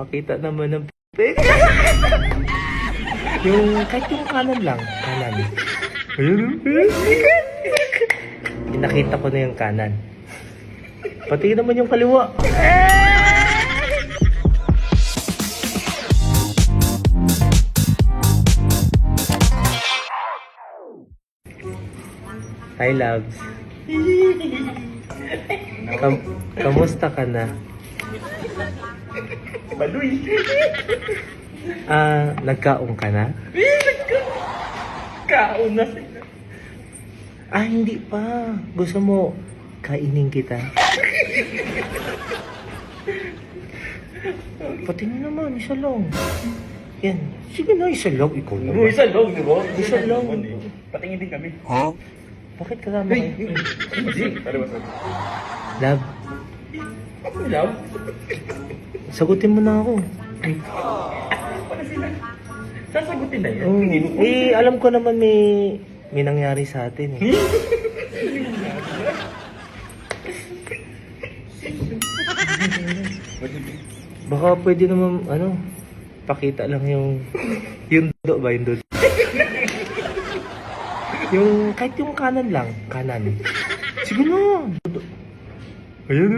Pakita naman ng p***. yung, kahit yung kanan lang. Kanan. Ayun. Nakita ko na yung kanan. Pati naman yung kaliwa. Hi, loves. Kam- kamusta ka na? Baluy. Ah, nagkaong ka na? Kaon na sila. Ah, hindi pa. Gusto mo kainin kita? Pati na naman, isa lang. Yan. Sige na, isa lang. Ikaw naman. isa lang, di ba? Isa lang. Patingin din kami. Bakit kasama kayo? Hindi. Love, Love? sagutin mo na ako. Sasagutin na yan. Oh, eh, alam ko naman may may nangyari sa atin eh. Baka pwede naman, ano, pakita lang yung, yung do ba, yung do. yung, kahit yung kanan lang, kanan. Sige na. Dodo. Ayun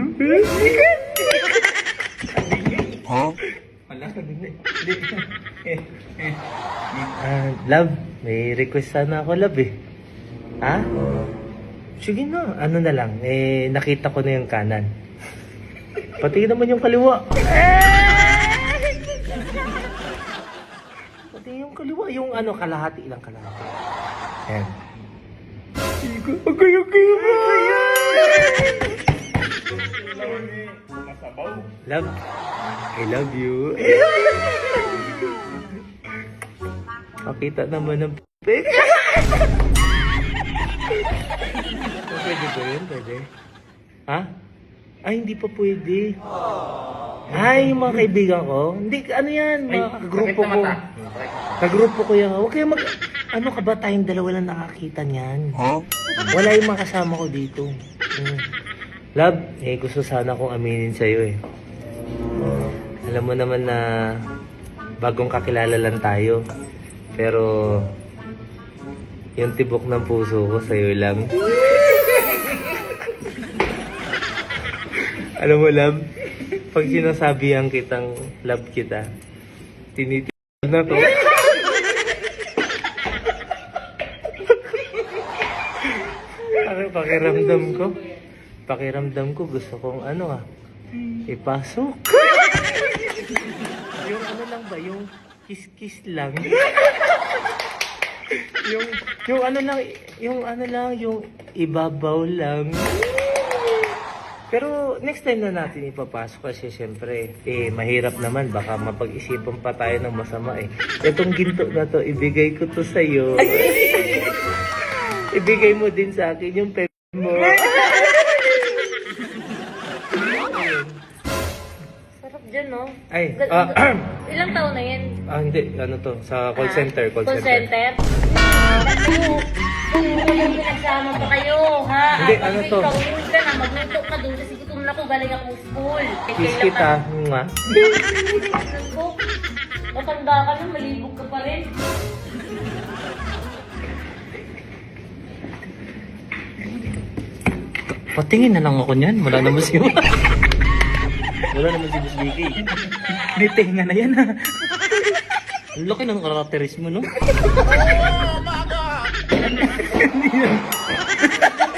oh. Wala ka din eh. Hindi. Eh, eh. Ah, love, may request sana ako, love eh. Ha? Sige na, ano na lang, eh, nakita ko na yung kanan. Pati naman yung kaliwa. Pati yung kaliwa, yung ano, kalahati lang kalahati. Ayan. Okay, okay, Masabaw. Love, I love you. Pakita naman ng p***. Pwede ba yun? Pwede? Ha? Ay, hindi pa pwede. Ay, yung mga kaibigan ko. Hindi, ano yan, mga grupo ko. Kagrupo ko yan. Huwag kayo mag... Ano ka ba tayong dalawa lang nakakita niyan? Wala yung mga kasama ko dito. Hmm. Love, eh gusto sana kong aminin sa'yo eh. Alam mo naman na bagong kakilala lang tayo. Pero yung tibok ng puso ko sa'yo lang. Alam mo, love, pag sinasabihan kitang love kita, tinitignan na to. Ano pakiramdam ko? Pakiramdam ko gusto kong ano ah, ipasok. yung ano lang ba, yung kiss-kiss lang. yung, yung ano lang, yung ano lang, yung ibabaw lang. Pero next time na natin ipapasok kasi siyempre, eh, mahirap naman. Baka mapag-isipan pa tayo ng masama eh. Itong ginto na to, ibigay ko to sa'yo. ibigay mo din sa akin yung pep mo. Dyan, no? Ay, Gal- ah, Ilang taon na yan? ah, hindi, ano to, sa call Ah, center, call, Call center. Kayo, kung walang pinagsama pa kayo, ha? Hindi, ano to? Ikaw, uwi ka na, magluto ka doon kasi gutom na ako, galing ako school. Eh, Kiss kailan kita, ka- Matanda ka na, malibog ka pa rin. Patingin na lang ako niyan, wala naman si Wala naman si Boss Vicky. May tenga na yan ha. Ang laki ng karakteris mo, no?